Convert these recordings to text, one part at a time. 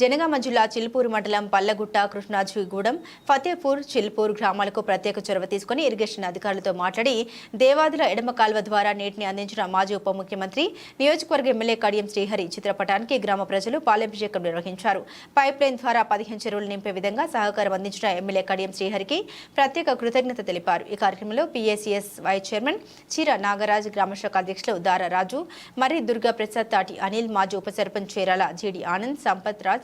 జనగామ జిల్లా చిల్పూరు మండలం పల్లగుట్ట కృష్ణాజీగూడెం ఫతేపూర్ చిల్పూర్ గ్రామాలకు ప్రత్యేక చొరవ తీసుకుని ఇరిగేషన్ అధికారులతో మాట్లాడి దేవాదుల ఎడమ కాల్వ ద్వారా నీటిని అందించిన మాజీ ఉప ముఖ్యమంత్రి నియోజకవర్గ ఎమ్మెల్యే కడియం శ్రీహరి చిత్రపటానికి గ్రామ ప్రజలు పాలాభిషేకం నిర్వహించారు. పైప్ లైన్ ద్వారా పదిహేను చెరువులు నింపే విధంగా సహకారం అందించిన ఎమ్మెల్యే కడియం శ్రీహరికి ప్రత్యేక కృతజ్ఞత తెలిపారు. ఈ కార్యక్రమంలో పీఏసీఎస్ వైస్ చైర్మన్ చీర నాగరాజ్ గ్రామశాఖ అధ్యక్షులు దారా రాజు మరి దుర్గా ప్రసాద్ తాటి అనిల్ మాజీ ఉప సర్పంచ్ చీరాల జీడి ఆనంద్ సంపత్ రాజ్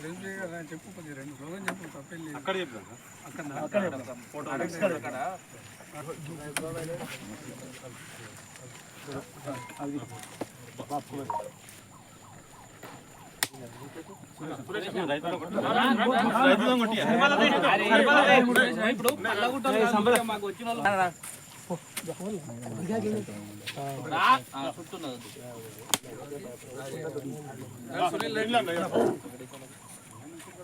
చెప్పు కొద్దిగా రెండు రోజులు చెప్పు తప్పెళ్ళి అక్కడ చెప్పాను అక్కడ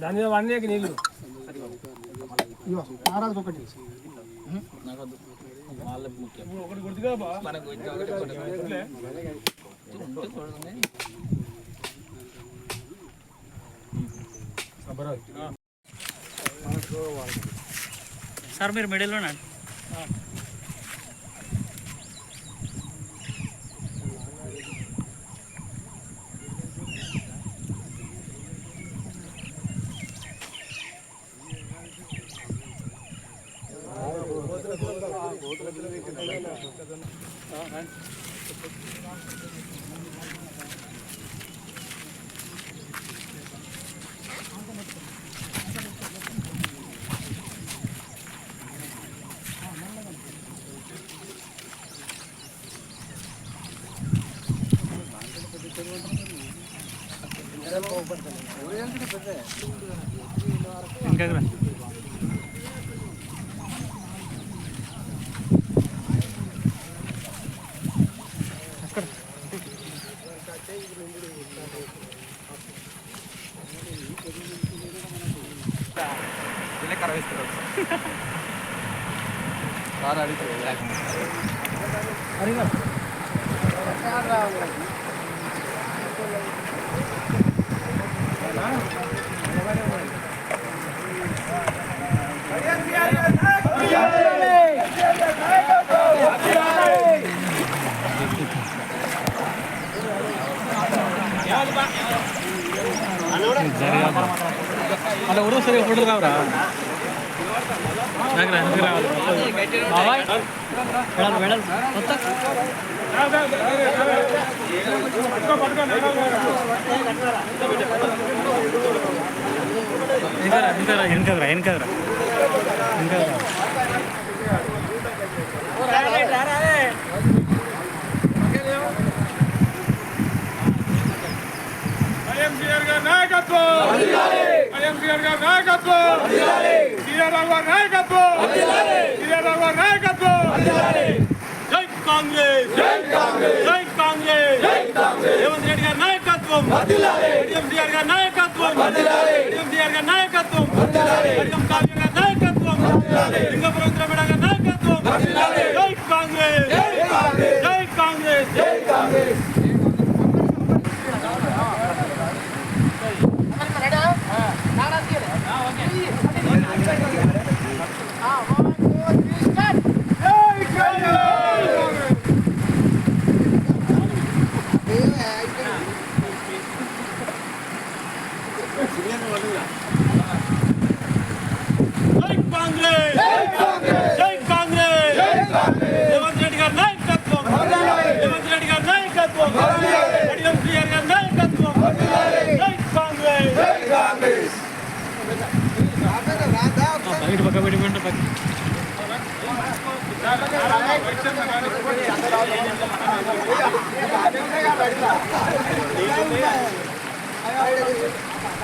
దాని మీద వన్ నీళ్ళు ఒకటి గుర్తుగా బా సార్ మీరు మిడిల్లోనా ఇంకా రా. అలా ఊరు సరిగా ఫోటోలు కావరా నాకు రా, నాకు రావాలి ಹೆಂಗಾಗ್ರ அந்த ஒரு சரி போட்டுருக்காவரா நாங்கள் நாங்கள் వెనకరా వెనకరా ఐఎంసీఆర్ నాయకత్వం. నాయకత్వం ఐఎంసీఆర్ గారి నాయకత్వం సీఆర్ఆర్ గారి నాయకత్వం సీఆర్ఆర్ గారి నాయకత్వం జై కాంగ్రెస్! జై కాంగ్రెస్! జై కాంగ్రెస్! జై కాంగ్రెస్! రేవంత్ రెడ్డి గారి నాయకత్వం! ఐఎంసీఆర్ గారి నాయకత్వం! ఐఎంసీఆర్ గారి నాయకత్వం! ఐఎం కావ్య గారి నాయకత్వం లింగపురం ద్రవిడ గారి నాయకత్వం! జై కాంగ్రెస్ జై కాంగ్రెస్ జై కాంగ్రెస్ జై కాంగ్రెస్ జై కాంగ్రెస్ రేవంత్ రెడ్డి గారి నాయకత్వం రేవంత్ రెడ్డి గారి నాయకత్వం కడియం శ్రీహరి గారి నాయకత్వం జై కాంగ్రెస్. బయట పక్క పెట్టుకుంటే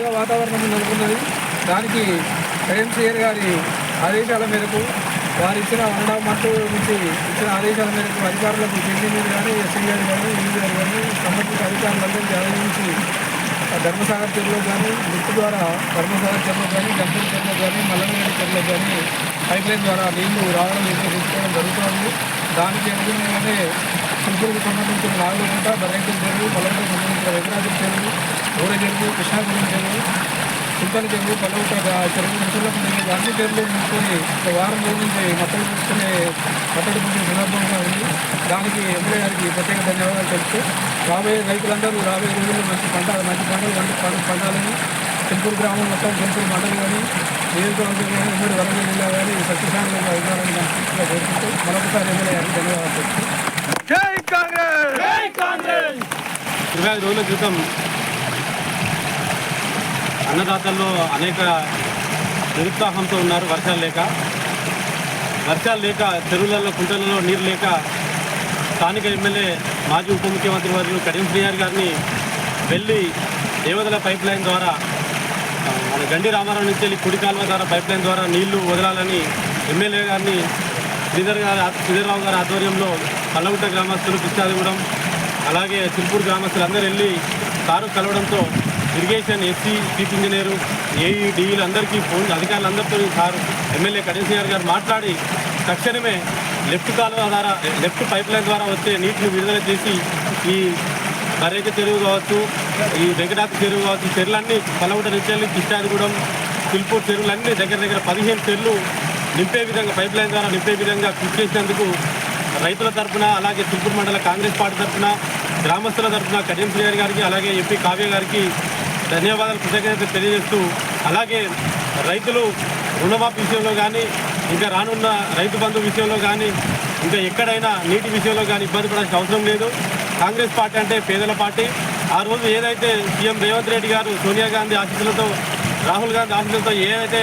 చక్కగా వాతావరణం నెలకొన్నది. దానికి కరెన్సీయర్ గారి ఆదేశాల మేరకు వారు ఇచ్చిన వన్ నుంచి ఇచ్చిన ఆదేశాల మేరకు అధికారులకు ఇంజనీర్ కానీ ఎస్సీ గారు కానీ ఈడీ గారు కానీ సంబంధిత అధికారులందరికీ ఆదేశించి ధర్మసాగర్ చెరువులో కానీ లిఫ్ట్ ద్వారా ధర్మసాగర్ చెరువులో కానీ గంటల చెరువులో కానీ మల్లనగడి చెరువులో కానీ పైప్ లైన్ ద్వారా నీళ్ళు రావడం నిర్వహించుకోవడం జరుగుతుంది. దానికి అనుగుణంగానే సింపుల్కి సంబంధించిన నాగులగుంట బర్రెంకుల చెరువు మల్లనగడికి సంబంధించిన వెంకటాద్రి చెరువు ఊర చెరువు కృష్ణాపురం చెరువు చింతల చెరువు పల్లవుట చెరువు ముసలపు చెరువు అన్ని చెరువులు నింపుకొని ఒక వారం రోజుల నుంచి మట్టలు పుట్టుకునే మట్టడి పుట్టిన సందర్భంగా ఉంది దానికి ఎంఎల్ఏ గారికి ప్రత్యేక ధన్యవాదాలు. తెలుస్తూ రాబోయే రైతులందరూ రాబోయే రోజుల్లో మంచి పంట మంచి పంటలు పంట పంట పండాలని చింతూరు గ్రామం మొత్తం చింతూరు మండలి కానీ నియోజకవర్గం కానీ ఉమ్మడి వరంగల్ జిల్లా కానీ సత్యశాంతంగా ఉండాలని మనస్ఫూర్తిగా కోరుకుంటూ మరొకసారి ఎమ్మెల్యే గారికి ధన్యవాదాలు తెలుస్తూ జై కాంగ్రెస్ జై కాంగ్రెస్ ఇరవై ఐదు రోజుల క్రితం అన్నదాతల్లో అనేక నిరుత్సాహంతో ఉన్నారు వర్షాలు లేక. వర్షాలు లేక చెరువులలో కుంటలలో నీరు లేక. స్థానిక ఎమ్మెల్యే మాజీ ఉప ముఖ్యమంత్రి వారు కరీం శ్రీహార్ గారిని వెళ్ళి దేవదల పైప్ లైన్ ద్వారా మన గండి రామారావు నుంచి వెళ్ళి కుడి కాలువ ద్వారా పైప్ లైన్ ద్వారా నీళ్ళు వదలాలని ఎమ్మెల్యే గారిని శ్రీధర్ గారి శ్రీధర్రావు గారి ఆధ్వర్యంలో పల్లగుట్ట గ్రామస్తులు పిచ్చాదిగూడెం అలాగే చిల్పూర్ గ్రామస్తులు అందరూ వెళ్ళి car కలవడంతో irrigation SE chief engineer AE అందరికీ ఫోన్ అధికారులందరితో సార్ ఎమ్మెల్యే కరీంసింగ్ గారు మాట్లాడి తక్షణమే లెఫ్ట్ కాలువ ద్వారా లెఫ్ట్ పైప్ లైన్ ద్వారా వచ్చే నీటిని విడుదల చేసి ఈ బరేక చెరువు కావచ్చు ఈ వెంకటాద్రి చెరువు కావచ్చు చెరువులన్నీ పలవట నుంచి వెళ్ళి కిష్టాదిగూడెం తిల్పూర్ చెరువులన్నీ దగ్గర దగ్గర పదిహేను చెరువులు నింపే విధంగా పైప్ లైన్ ద్వారా నింపే విధంగా కృషి చేసినందుకు రైతుల తరపున అలాగే తిరుపూర్ మండల కాంగ్రెస్ పార్టీ తరఫున గ్రామస్తుల తరఫున కడియం శ్రీహరి గారికి అలాగే ఎంపీ కావ్య గారికి ధన్యవాదాలు కృతజ్ఞత తెలియజేస్తూ అలాగే రైతులు రుణమాఫీ విషయంలో కానీ ఇంకా రానున్న రైతు బంధు విషయంలో కానీ ఇంకా ఎక్కడైనా నీటి విషయంలో కానీ ఇబ్బంది పడాల్సిన అవసరం లేదు. కాంగ్రెస్ పార్టీ అంటే పేదల పార్టీ. ఆ రోజు ఏదైతే సీఎం రేవంత్ రెడ్డి గారు సోనియా గాంధీ ఆశీస్సులతో రాహుల్ గాంధీ ఆశీస్సులతో ఏదైతే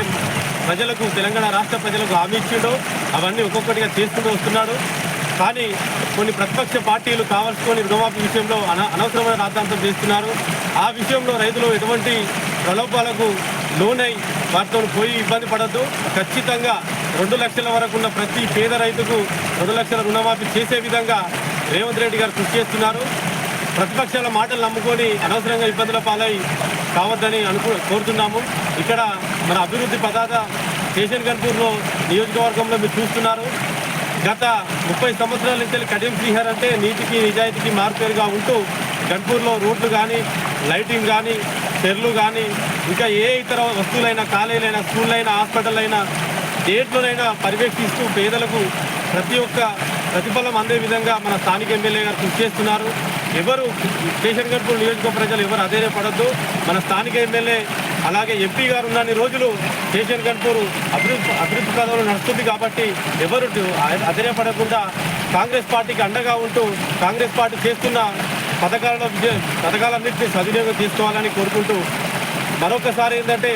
ప్రజలకు తెలంగాణ రాష్ట్ర ప్రజలకు హామీ ఇచ్చిండో అవన్నీ ఒక్కొక్కటిగా చేసుకుంటూ వస్తున్నాడు. కానీ కొన్ని ప్రతిపక్ష పార్టీలు కావాల్సుకొని రుణమాఫీ విషయంలో అన అనవసరమైన రాద్ధాంతం చేస్తున్నారు. ఆ విషయంలో రైతులు ఎటువంటి ప్రలోభాలకు లోనై వారితో పోయి ఇబ్బంది పడద్దు. ఖచ్చితంగా రెండు లక్షల వరకు ఉన్న ప్రతి పేద రైతుకు రెండు లక్షల రుణమాఫీ చేసే విధంగా రేవంత్ రెడ్డి గారు కృషి చేస్తున్నారు. ప్రతిపక్షాల మాటలు నమ్ముకొని అనవసరంగా ఇబ్బందుల పాలై కావద్దని అనుకు కోరుతున్నాము. ఇక్కడ మన అభివృద్ధి పదార్థ స్టేషన్ గన్పూర్లో నియోజకవర్గంలో మీరు చూస్తున్నారు. గత ముప్పై సంవత్సరాల నుంచి కడియం శ్రీహర్ అంటే నీతికి నిజాయితీకి మార్పేరుగా ఉంటూ గన్పూర్లో రోడ్లు కానీ లైటింగ్ కానీ చెర్లు కానీ ఇంకా ఏ ఇతర వస్తువులైనా కాలేజీలైనా స్కూళ్ళైనా హాస్పిటల్ అయినా దేంట్లోనైనా పర్యవేక్షిస్తూ పేదలకు ప్రతి ఒక్క ప్రతిఫలం అందే విధంగా మన స్థానిక ఎమ్మెల్యే గారు కృషి చేస్తున్నారు. ఎవరు స్టేషన్ గన్పూర్ నియోజక ప్రజలు ఎవరు అధైర్యపడద్దు. మన స్థానిక ఎమ్మెల్యే అలాగే ఎంపీ గారు ఉన్నన్ని రోజులు కేసీఆర్ గన్పూర్ అభివృద్ధి అభివృద్ధి పదంలో నడుస్తుంది కాబట్టి ఎవరు అధైర్యపడకుండా కాంగ్రెస్ పార్టీకి అండగా ఉంటూ కాంగ్రెస్ పార్టీ చేస్తున్న పథకాలను పథకాలన్నింటినీ సద్వినియోగం తీసుకోవాలని కోరుకుంటూ మరొకసారి ఏంటంటే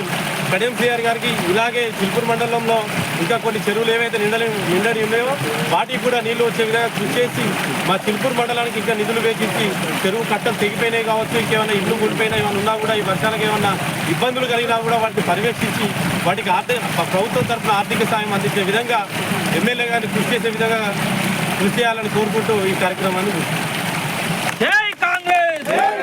కడియం సిఆర్ గారికి ఇలాగే చిల్పూర్ మండలంలో ఇంకా కొన్ని చెరువులు ఏవైతే నిండలే నిండని ఉన్నాయో వాటికి కూడా నీళ్ళు వచ్చే విధంగా కృషి చేసి మా చిల్పూర్ మండలానికి ఇంకా నిధులు వేచించి చెరువు కట్టలు తెగిపోయినాయి కావచ్చు ఇంకేమైనా ఇల్లు కూలిపోయినా ఏమైనా ఉన్నా కూడా ఈ వర్షాలకు ఏమైనా ఇబ్బందులు కలిగినా కూడా వాటిని పర్యవేక్షించి వాటికి ఆర్థిక ప్రభుత్వం తరఫున ఆర్థిక సాయం అందించే విధంగా ఎమ్మెల్యే గారిని కృషి చేసే విధంగా కృషి చేయాలని కోరుకుంటూ ఈ కార్యక్రమాన్ని